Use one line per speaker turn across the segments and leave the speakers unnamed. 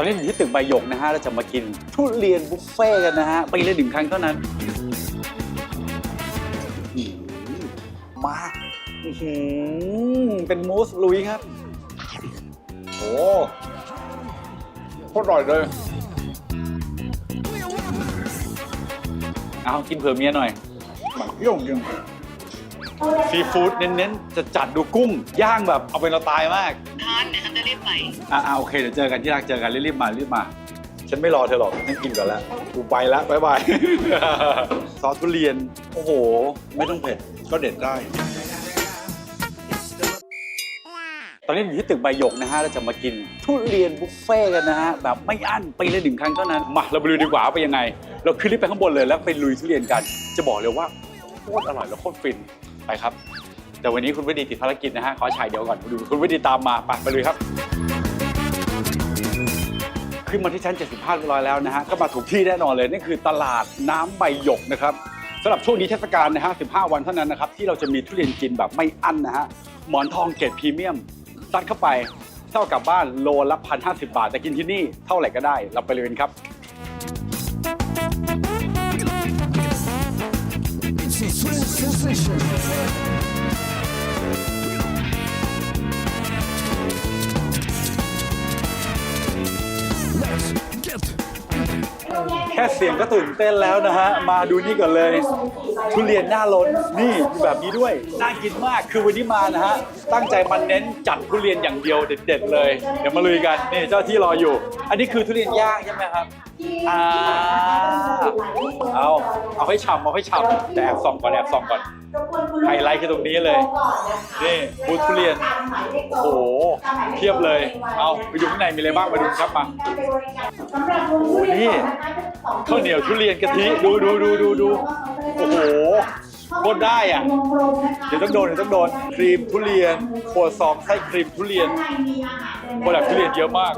อนนี้อยู่ที่ตึกใบหยกนะฮะเราจะมากินทุเรียนบุฟเฟ่ต์กันนะฮะปีละหนึ่งครั้งเท่านั้นอื้อหือมาอื้อหือเป็นมูสลุยครับ
โอ้โคตรอร่อยเลย
เอากินเผื่อเมียหน่อย
มันเปรี้ยวจริง
ซีฟู้ดเน้นๆจะจัดดูกุ้ง ย่างแบบเอาเป็นเราตายมาก
รีบไป
อ่าโอเคเดี๋ยวเจอกันที่รักเจอกันรีบๆมารีบมา ฉันไม่รอเธอหรอกฉันกินก่อนแล้วกูไปแล้วบ๊ายบาย ซอสทุเรียน โอ้โห ไม่ต้องเผ็ด ก็เด็ดได้ ตอนนี้อยู่ที่ตึกใบหยกนะฮะเราจะมากินทุเรียนบุฟเฟ่ต์กันนะฮะแบบไม่อั้นปีละหนึ่งครั้งเท่านั้นมาเราไปดูดีกว่าว่าเป็นยังไง เราขึ้นลิฟต์ไปข้างบนเลยแล้วไปลุยทุเรียนกัน จะบอกเลยว่าโคตรอร่อยและโคตรฟินไปครับ แต่วันนี้คุณวิดีติดภารกิจนะฮะขอฉายเดี๋ยวก่อนดูคุณวิดีตามมาไปไปเลยครับ ขึ้นมาที่ชั้น 75เรียบร้อยแล้วนะฮะก็มาถูกที่แน่นอนเลยนี่คือตลาดน้ำใบหยกนะครับสำหรับช่วงนี้เทศกาลนะฮะ15 วันเท่านั้นนะครับที่เราจะมีทุเรียนกินแบบไม่อั้นนะฮะหมอนทองเกรดพรีเมียมซัดเข้าไปเท่ากับบ้านโลละพันห้าสิบบาทแต่กินที่นี่เท่าไหร่ก็ได้เราไปเลยกันครับ ค่เสียงก็ตื่นเต้นแล้วนะฮะ มาดูนี่ก่อนเลย ทุเรียนหน้าล้นนี่แบบนี้ด้วย น่ากินมากคือวันนี้มานะฮะ ตั้งใจมาเน้นจัดทุเรียนอย่างเดียวเด็ดๆเลย เดี๋ยวมาลุยกัน นี่เจ้าที่รออยู่ อันนี้คือทุเรียนย่างใช่ไหมครับอ่าเอาเอาให้ฉ่ำเอาให้ฉ่ำแต่แอบส่องก่อนแอบส่องก่อน ไฮไลท์คือตรงนี้เลย นี่บูธทุเรียน โอ้โห เทียบเลย เอาไปดูข้างในมีอะไรบ้างมาดูครับมานี่ข้าวเหนียวทุเรียนกะทิดูดูดูดูดูโอ้โหโคตรได้อะ เดี๋ยวต้องโดนเดี๋ยวต้องโดน ครีมทุเรียนครัวซองไส้ครีมทุเรียนโปรดักทุเรียนเยอะมาก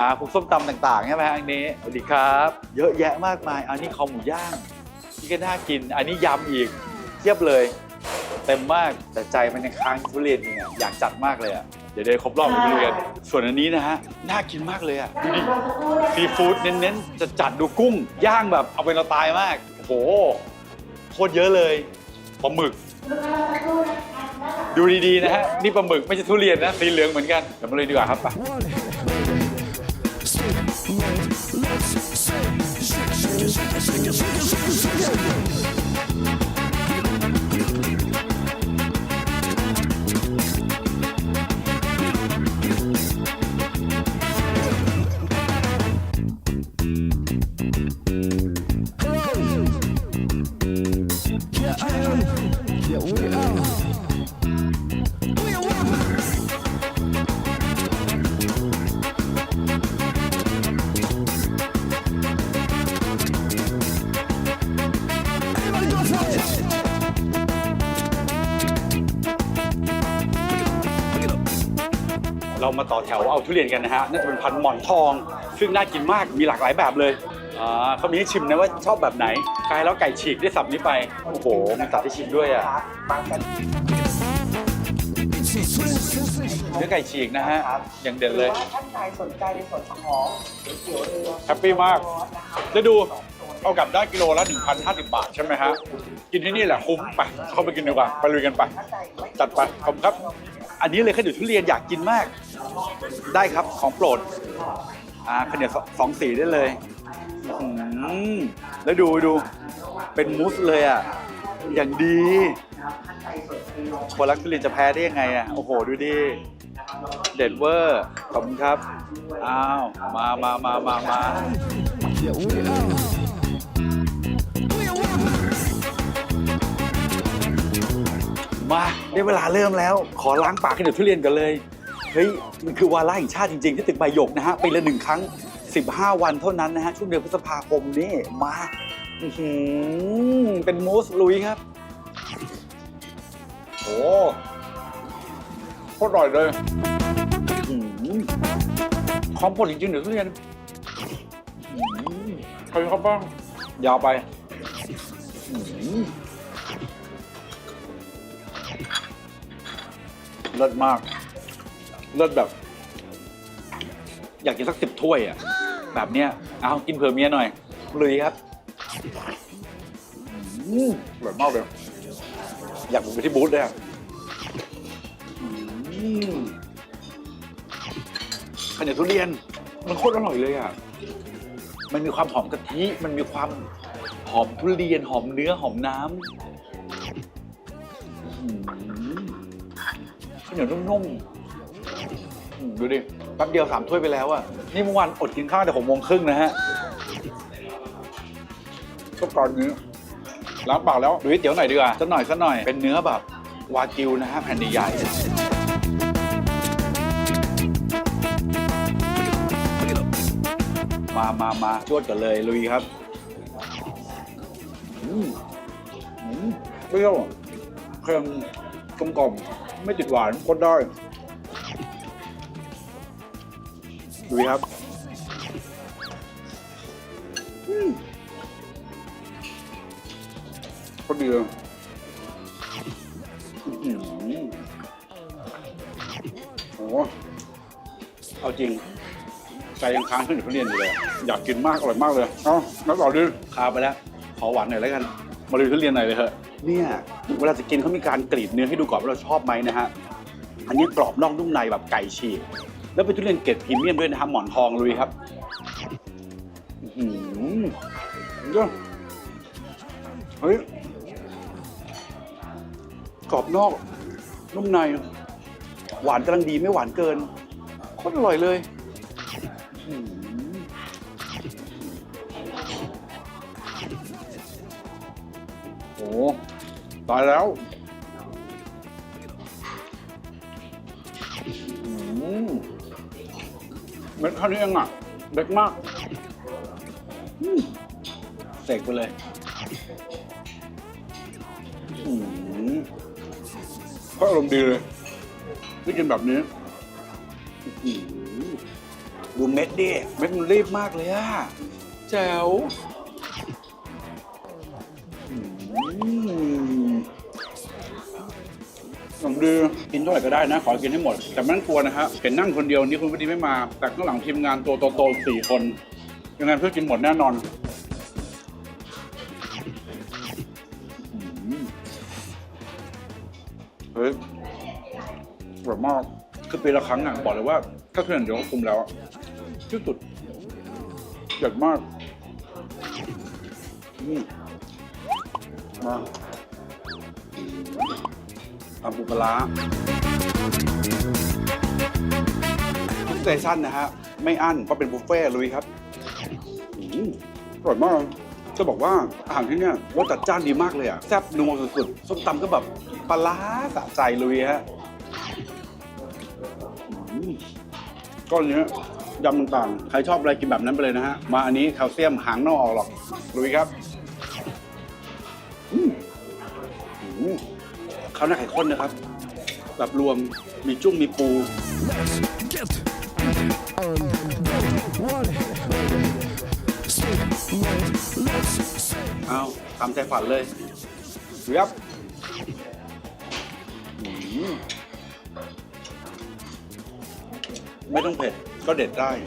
อ่าพวกส้มตำต่างๆใช่ไหมฮะอันนี้สวัสดีครับ เยอะแยะมากมาย อันนี้คอหมูย่างนี่ก็น่ากิน อันนี้ยำอีกเทียบเลย เต็มมากแต่ใจมันยังค้างทุเรียนอยู่เนี่ยอยากจัดมากเลยอะเดี๋ยวเดี๋ยวครบรอบไปเรียนส่วนอันนี้นะฮะน่ากินมากเลยอะดูดิซีฟู้ดเน้นๆจะจัดดูกุ้งย่างแบบเอาเป็นเราตายมากโอ้โหโคตรเยอะเลยปลาหมึก ดูดีๆนะฮะนี่ปลาหมึกไม่ใช่ทุเรียนนะสีเหลืองเหมือนกันเดี๋ยวมาเลยดีกว่าครับไป เรามาต่อแถวเอาทุเรียนกันนะฮะน่าจะเป็นพันหมอนทอง ซึ่งน่ากินมากมีหลากหลายแบบเลยอ่าเขามีให้ชิมนะว่าชอบแบบไหนใครแล้วไก่ฉีกได้สับนี้ไปโอ้โหมีตัดให้ชิมด้วยอะเนื้อไก่ฉีกนะฮะอย่างเด็ดเลย
ท่านใดสนใจในส่วนของเขียวเรือ
แฮปปี้มาก
นะคะ
แล้วดูเอากลับได้กิโลละ1,050 บาทใช่ไหมฮะ กินที่นี่แหละคุ้มไป เข้าไปกินดีกว่า ไปลุยกันไป จัดไป ขอบคุณครับ อันนี้เลยข้าวเหนียวทุเรียนอยากกินมาก ได้ครับของโปรดอ่าข้าวเหนียวสองสีได้เลยอื้อหือแล้วดูดูเป็นมูสเลยอะอย่างดีคนรักทุเรียนจะแพ้ได้ยังไงอะโอ้โหดูดิเด็ดเวอร์ขอบคุณครับอ้าวมามามามามา มาได้เวลาเริ่มแล้ว ขอล้างปากกันเดี๋ยวทุเรียนกันเลย เฮ้ย มันคือวาระแห่งชาติจริง ๆ ที่ตึกใบหยกนะฮะปีละหนึ่งครั้ง 15 วันเท่านั้นนะฮะ ช่วงเดือนพฤษภาคมนี่มาอื้อหือเป็นมูสลุยครับ
โอ้โคตรอร่อยเลย
อื้อหือของโปรดจริงๆเดี๋ยวทุเรียน
ใครชอบบ้าง
ยาวไปอื้อหือ เลิศมาก เลิศแบบ อยากกินสักสิบถ้วยอะ แบบเนี้ย เอากินเผื่อเมียหน่อยลุยครับ
อืมอร่อยมากเลย
อยากบุกไปที่บูธเลยอะอืมข้าวเนียวทุเรียน มันโคตรอร่อยเลยอะ มันมีความหอมกะทิ มันมีความหอมทุเรียน หอมเนื้อ หอมน้ำ เหนียวนุ่มๆดูดิแป๊บเดียวสามถ้วยไปแล้วอะนี่เมื่อวานอดกินข้าวแต่หกโมงครึ่งนะฮะ
ก็ตอนนี้ล้างปากแล้ว
ดูก๋วเตี๋ยวหน่อยดีกว่าสักหน่อยสักหน่อยเป็นเนื้อแบบวากิวนะฮะแผ่นใหญ่มามามาจวดกันเลยลุยครับอืมอืมเปรี้ยวเค็มกลมกล่อม ไม่ติดหวานโคตรได้ลุยครับอืม
พอดีเลย
อื้อหือ
โอ้
เอาจริงใจยังค้างขึ้นอยู่ทุเรียนอยู่เลย
อยากกินมากอร่อยมากเลย เอ้าแล้วต่อดิ
คาไปแล้ว ขอหวานหน่อยแล้วกัน มาดูทุเรียนหน่อยเลยเถอะ เนี่ย เวลาจะกินเขามีการกรีดเนื้อให้ดูก่อนว่าเราชอบไหมนะฮะ อันนี้กรอบนอกนุ่มในแบบไก่ฉีก แล้วเป็นทุเรียนเกรดพรีเมียมด้วยนะครับหมอนทองลุยครับอื้อหือ
เดี๋ยวเฮ้ย
กรอบนอก นุ่มใน หวานกำลังดีไม่หวานเกินโคตรอร่อยเลย
โอ้ ตายแล้ว
อืม
เม็ดเท่านี้เองอะเล็กมาก
เสกไปเลยอื้อหือ
ก็อารมณ์ดีเลยได้กินแบบนี้
ดูเม็ดดิ เม็ดมันรีบมากเลยอะแจ๋วอื ม
อารมณ์ดีกินเท่าไหร่ก็ได้นะ ขอกินให้หมด แต่ไม่ต้องกลัวนะฮะเห็นนั่งคนเดียวนี่คุณพอดีไม่มา แต่ข้างหลังทีมงานตัวโตๆสี่คน ยังไงเพื่อกินหมดแน่นอนเฮ้ยอร่อยมากคือปีละครั้งอะบอกเลยว่า ถ้าเพื่อนเดี๋ยวคุมแล้วอะที่สุดเด็ดมากมมา
ตำปูปลาร้าทุกเซสชั่นนะฮะ ไม่อั้นเพราะเป็นบุฟเฟ่ต์ลุยครับอืม
อร่อยมาก
จะบอกว่าอาหารที่เนี่ยรสจัดจ้านดีมากเลยอะแซ่บนัวสุดๆส้มตำก็แบบปลาร้าสะใจลุยฮะ
ก้อนเนี้ยยำต่าง
ใครชอบอะไรกินแบบนั้นไปเลยนะฮะ มาอันนี้แคลเซียมหางนอกออกหรอกลุยครับ อืมอืม ข้าวหน้าไข่ข้นนะครับ แบบรวมมีจุ้งมีปู เอาตามใจฝันเลยเรียบอืมไม่ต้องเผ็ดก็เด็ดได้
ๆ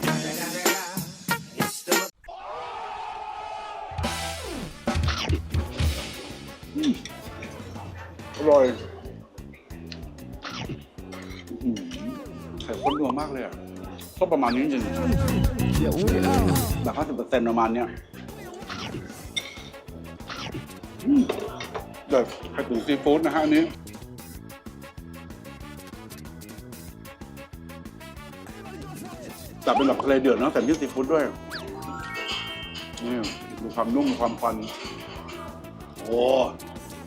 อ ร่อย
ไข่ข้นนัวมากเลยอะก็ประมาณนี้จริงๆแบบห้าสิบเปอร์เซ็นต์ประมาณเนี้ย
เด็ดไข่ตุ๋นซีฟู้ดนะฮะอันนี้
แต่เป็นแบบทะเลเดือดเนะแต่นี่ซีฟู้ดด้วยนี่ดูความนุ่มความควัน โอ้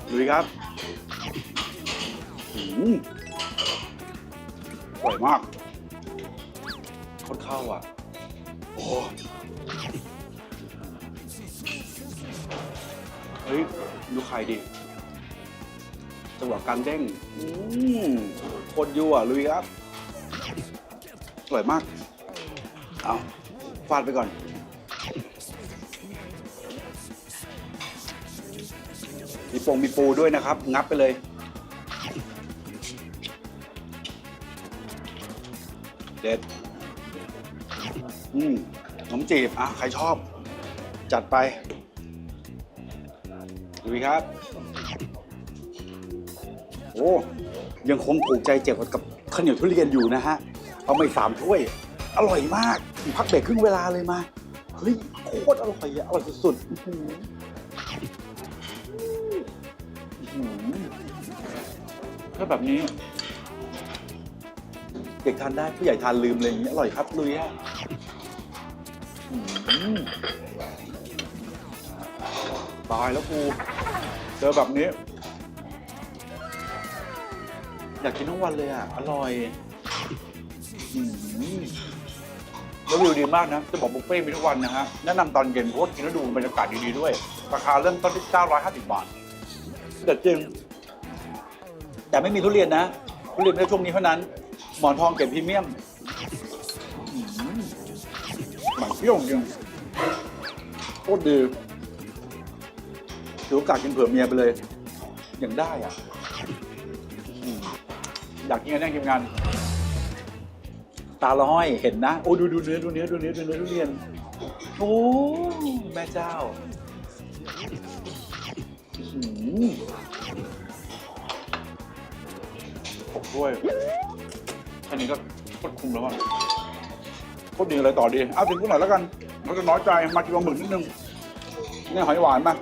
ดูดิครับ อร่อยมากคตรเข้าอะ โอ้เฮ้ย ดูไข่ดิจังหวะการเด้งอืมโคตรยั่วลุยครับอร่อยมาก เอาฟาดไปก่อนมีปงมีปูด้วยนะครับ งับไปเลย เด็ดอืมขนมจีบอะใครชอบ จัดไปดูครับ โอ้ยังคงถูกใจเจ็บกับข้าวเหนียวทุเรียนอยู่นะฮะ เอามาอีกสามถ้วย อร่อยมาก พักเบรกครึ่งเวลาเลยมา เฮ้ย โคตรอร่อยอะอร่อยสุดๆถ้าแบบนี้ เด็กทานได้ผู้ใหญ่ทานลืมเลยอย่างนี้ยอร่อยครับลุยฮะอื้อหือตายแล้วกูเจอแบบนี้ อยากกินทั้งวันเลยอะ อร่อยอื้อหือแล้ววิวดีมากนะ จะบอกบุฟเฟ่ต์มีทุกวันนะฮะ แนะนำตอนเย็นเพราะว่ากินแล้วดูบรรยากาศดีๆด้วย ราคาเริ่มต้นที่ 950 บาทเด็ดจริง แต่ไม่มีทุเรียนนะ ทุเรียนแค่ช่วงนี้เท่านั้น หมอนทองเก็บพรีเมียมหมันเปรี้ยวจริงโคตรดีถือโอกาสกินเผื่อเมียไปเลยยังได้อะ อยากกินกันแน่ทีมงาน ตาละห้อยเห็นนะ โอ้ดูดูเนื้อดูเนื้อดูเนื้อดูเนื้อทุเรียนโอ้แม่เจ้าอื้อหือหกถ้วย อันนี้ก็โคตรคุ้มแล้วอะโคตรดีอะไรต่อดี เอาถึงกูหน่อยแล้วกันเราจะน้อยใจมากินปลาหมึกนิดนึงนี่หอยหวานมา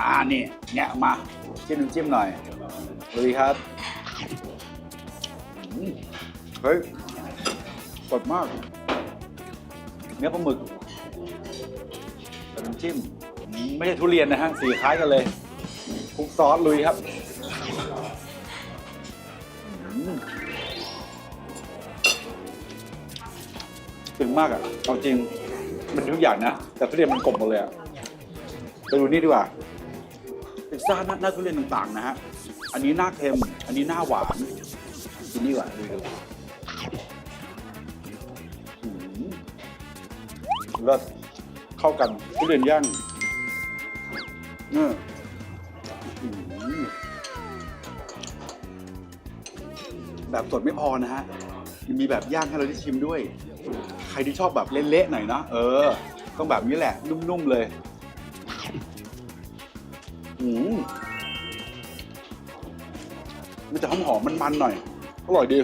อ่านี่เนี่ยมาจิ้มน้ำจิ้มหน่อยลุยครับเฮ้ยสดมากเนื้อปลาหมึกน้ำจิ้มอืมไม่ใช่ทุเรียนนะฮะสีคล้ายกันเลยคลุกซอสลุยครับ มากอะเอาจริงมันทุกอย่างนะ แต่ทุเรียนมันกลมหมดเลยอะไปดูนี่ดีกว่าพิซซ่าหน้าหน้าทุเรียนต่างๆนะฮะอันนี้หน้าเค็ม อันนี้หน้าหวานกินนี่ก่อนดูดูอืมเลิศเข้ากันทุเรียนย่างเนี่ยอืมแบบสดไม่พอนะฮะยังมีแบบย่างให้เราได้ชิมด้วย ใครที่ชอบแบบเละๆหน่อยเนาะเออ ต้องแบบนี้แหละ นุ่มๆเลยอืมมันจะหอมๆมันๆหน่อย อร่อยดี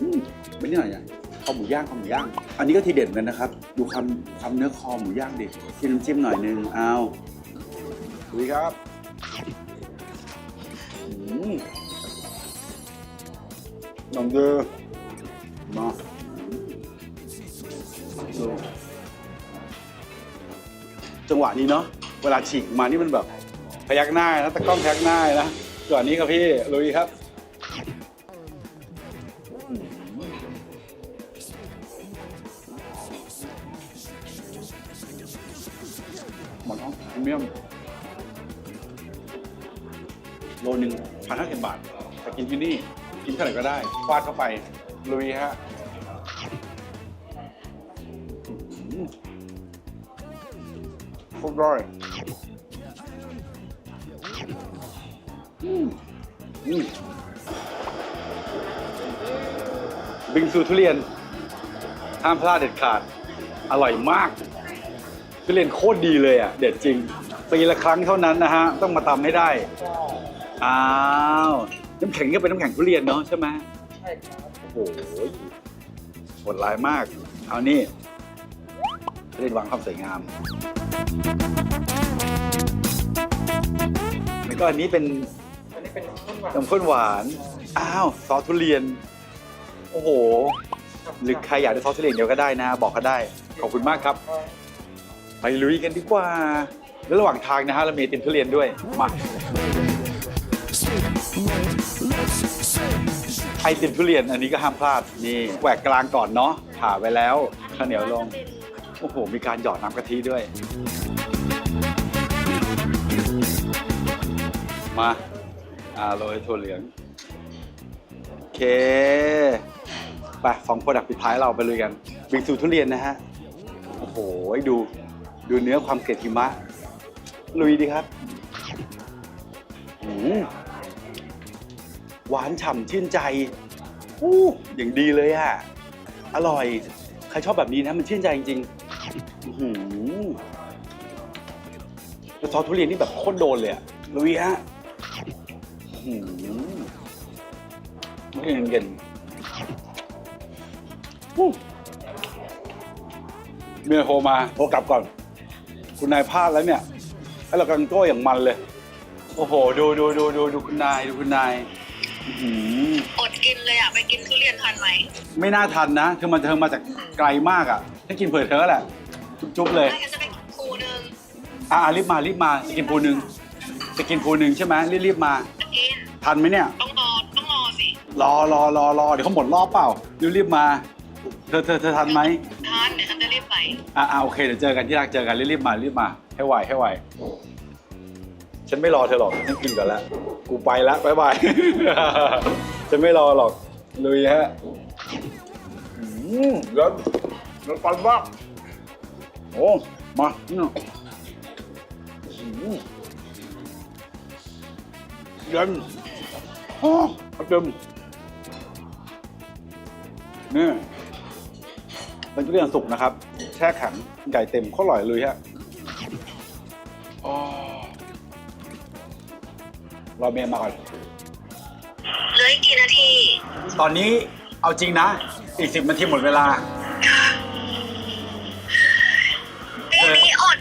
อืมไม่นี่หน่อยอะคอหมูย่างคอหมูย่าง อันนี้ก็ทีเด็ดเหมือนกันนะครับ ดูคำคำเนื้อคอหมูย่างดิกินน้ำจิ้มหน่อยนึงเอาดูดิครับอืมลองดู งหวะนี้เนาะเวลาฉีกมานี่มันแบบพยักหน้านะตะกล้องพยักหน้านะส่วนนี้ครับพี่ลุยครับหมอนท้องพรีเมียมโลหนึ่งพันห้าสิบบาทแต่กินที่นี่ กินเท่าไหร่ก็ได้ฟาดเข้าไปลุยฮะ โคตรร่อยบิงซูทุเรียน ห้ามพลาดเด็ดขาด อร่อยมาก ทุเรียนโคตรดีเลยอะ เด็ดจริง ปีละครั้งเท่านั้นนะฮะ ต้องมาตำให้ได้ อ้าว น้ำแข็งก็เป็นน้ำแข็งทุเรียนเนาะใช่ไหม
ใช่ครับ
โอ้โหโหดร้ายมาก เอานี่เรียนวางความสวยงาม แล้วก็อันนี้เป็น
อันนี้เป็นต้นหวาน
นมข้นหวาน อ้าวซอสทุเรียน โอ้โห หรือใครอยากได้ซอสทุเรียนเดียวก็ได้นะ บอกก็ได้ ขอบคุณมากครับ ไปลุยกันดีกว่า แล้วระหว่างทางนะฮะเรามีไอติมทุเรียนด้วย มา
Sweet red lips say
ไอติมทุเรียนอันนี้ก็ห้ามพลาด นี่แหวกกลางก่อนเนาะผ่าไว้แล้วข้าวเหนียวลง โอ้โห มีการหยอดน้ำกะทิด้วย มาอ่าโรยถั่วเหลือง โอเค ไปสองโปรดักต์ปิดท้ายเราไปเลยกันบิงซูทุเรียนนะฮะ โอ้โห ดู ดูเนื้อความเกล็ดหิมะ ลุยดีครับอืมหวานฉ่ำชื่นใจอู้อย่างดีเลยอะอร่อย ใครชอบแบบนี้นะ มันชื่นใจจริงๆ หือแล้วซอสทุเรียนนี่แบบโคตรโดนเลยอะลุยฮะอื้อหือทุเรียนเย็นๆอู้เมียโทรมาโทรกลับก่อน คุณนายพลาดแล้วเนี่ยให้เรากำลังโต้อย่างมันเลย โอ้โห ดูดูดูดูดูคุณนายดูคุณนายอื้อหือ
อดกินเลยอะ ไปกินทุเรียนทันไหม
ไม่น่าทันนะ เธอมาเธอมาจากไกลมากอะถ้ากินเผื่อเธอแหละ จุ๊บๆเลย
ไม่งั้นจะไปกินคูนึง
อ่ารีบมารีบมาจะกินปูหนึ่งจะกินปูหนึ่งใช่ไหมรีบรีบๆมา
จะกิน
ทันไหมเนี่ย
ต้องรอ ต้องรอสิ
รอรอรอรอเดี๋ยวเขาหมดรอบเปล่ารีบรีบๆมา เธอเธอเธอทันไหม
ทานเดี๋ยวฉันจะรีบไป
อ่าอ่าโอเคเดี๋ยวเจอกันที่รักเจอกันรีบรีบๆมารีบมา ให้ไวให้ไวฉันไม่รอเธอหรอกฉันกินก่อนแล้วกูไปแล้วบ๊ายบาย ฉันไม่รอหรอกลุยฮะอืมร้อนร้อนปันมาก โอ้ มาเนี่ยอืมเย็นโอ้เอาเต็มนี่เป็นทุเรียนสุกนะครับ แช่แข็งใหญ่เต็มข้อร่อยเลยฮะอ๋อรอเมียมาก่อน
เหลืออีกกี่นาที
ตอนนี้เอาจริงนะอีกสิบนาทีหมดเวลา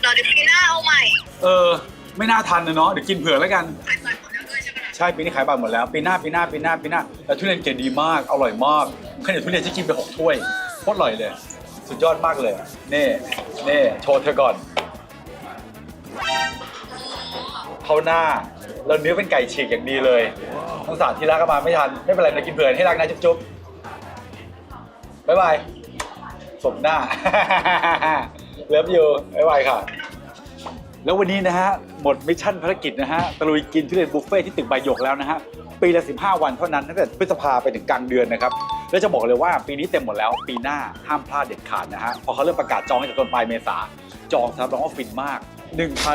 อดเดี๋ยวเดี๋ยวปีหน้าเอาใหม่
เออ ไม่น่าทันนะเนาะเดี๋ยวกินเผื่อแล้วกัน
ขายบัตรหมดแล้วด้วยใช่ไหมล่ะ
ใช่ปีนี้ขายบัตรหมดแล้วปีหน้าปีหน้าปีหน้าปีหน้าแล้วทุเรียนเกรดดีมากอร่อยมากขนาดทุเรียนที่กินไปหกถ้วยโคตรอร่อยเลย สุดยอดมากเลยเน่เน่โชว์เธอก่อนเข้าหน้าแล้วเนื้อเป็นไก่ฉีกอย่างดีเลยทั้งสารที่รักก็มาไม่ทันไม่เป็นไรนะกินเผื่อให้รักนะจุ๊บจุ๊บบ๊ายบายสมหน้า เลิฟยูบ๊ายบายค่ะ แล้ววันนี้นะฮะ หมดมิชชั่นภารกิจนะฮะตะลุยกินทุเรียนบุฟเฟ่ที่ตึกใบหยกแล้วนะฮะ ปีละ 15 วันเท่านั้นตั้งแต่พฤษภาไปถึงกลางเดือนนะครับ แล้วจะบอกเลยว่าปีนี้เต็มหมดแล้วปีหน้าห้ามพลาดเด็ดขาดนะฮะพอเขาเริ่มประกาศจองให้จากต้นปลายเมษาจองสำหรับรองว่าฟินมาก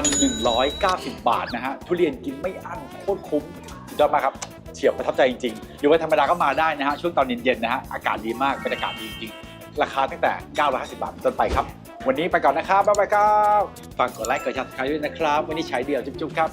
1,190 บาทนะฮะทุเรียนกินไม่อั้นโคตรคุ้มสุดยอดมากครับเฉียบประทับใจจริงๆอยู่วันธรรมดาก็มาได้นะฮะช่วงตอนเย็นๆนะฮะอากาศดีมากบรรยากาศดีจริงๆ ราคาตั้งแต่ 950 บาทจนไปครับ วันนี้ไปก่อนนะครับ บ๊ายบายครับ ฝากกดไลค์กดแชร์ติดตามด้วยนะครับ วันนี้ใช้เดียวจุ๊บๆครับ